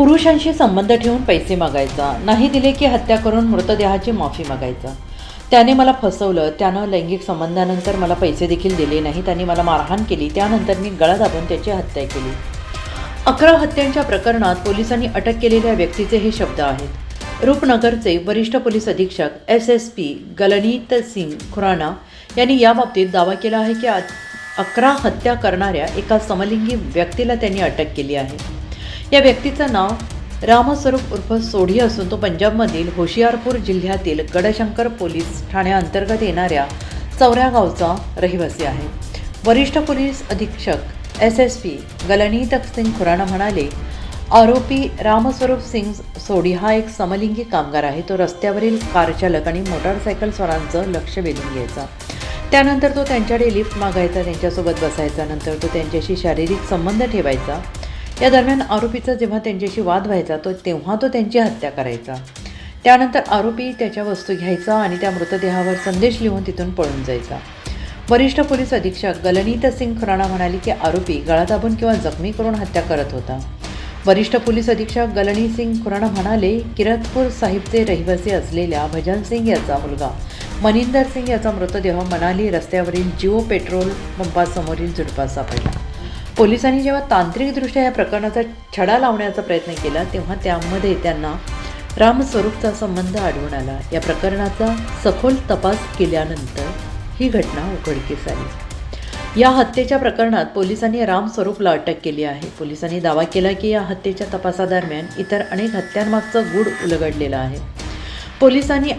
पुरुषांशी संबंध ठेवून पैसे मागायचा नाही दिले की हत्या करून मृतदेहाची माफी मागायचा. त्याने मला फसवलं त्यानं लैंगिक संबंधानंतर मला पैसे देखील दिले नाही त्यांनी मला मारहाण केली त्यानंतर मी गळा दाबून त्याची हत्या केली. अकरा हत्यांच्या प्रकरणात पोलिसांनी अटक केलेल्या व्यक्तीचे हे शब्द आहेत. रूपनगरचे वरिष्ठ पोलीस अधीक्षक S S P Galneet Singh Khurana यांनी याबाबतीत दावा केला आहे की अकरा हत्या करणाऱ्या एका समलिंगी व्यक्तीला त्यांनी अटक केली आहे. या व्यक्तीचं नाव रामस्वरूप उर्फ सोढी असून तो पंजाबमधील होशियारपूर जिल्ह्यातील गडशंकर पोलीस ठाण्याअंतर्गत येणाऱ्या चौऱ्या गावचा रहिवासी आहे. वरिष्ठ पोलीस अधीक्षक S S P Galneet Singh Khurana म्हणाले आरोपी रामस्वरूप सिंग सोडी हा एक समलिंगी कामगार आहे. तो रस्त्यावरील कारचालक आणि मोटारसायकल स्वारांचं लक्ष वेधून घ्यायचा. त्यानंतर तो त्यांच्याकडे लिफ्ट मागायचा त्यांच्यासोबत बसायचा. नंतर तो त्यांच्याशी शारीरिक संबंध ठेवायचा. या दरम्यान आरोपीचा जेव्हा त्यांच्याशी वाद व्हायचा तो तेव्हा तो त्यांची हत्या करायचा. त्यानंतर आरोपी त्याच्या वस्तू घ्यायचा आणि त्या मृतदेहावर संदेश लिहून तिथून पळून जायचा. वरिष्ठ पोलीस अधीक्षक गलनीत सिंग खुराणा म्हणाले की आरोपी गळा दाबून किंवा जखमी करून हत्या करत होता. वरिष्ठ पोलीस अधीक्षक गलनी सिंग खुराणा म्हणाले किरतपूर साहिबचे रहिवासी असलेल्या भजन सिंग याचा मुलगा मनिंदर सिंग याचा मृतदेह मनाली रस्त्यावरील जिओ पेट्रोल पंपासमोरील झुडपात सापडला. पोलिसांनी जेव्हा तांत्रिकदृष्ट्या या प्रकरणाचा छडा लावण्याचा प्रयत्न केला तेव्हा त्यामध्ये त्यांना रामस्वरूपचा संबंध आढळून आला. या प्रकरणाचा सखोल तपास केल्यानंतर ही घटना उघडकीस आली. या हत्येच्या प्रकरणात पोलिसांनी रामस्वरूपला अटक केली आहे. पोलिसांनी दावा केला की या हत्येच्या तपासादरम्यान इतर अनेक हत्यांमागचं गूढ उलगडलेलं आहे. पोलिसांनी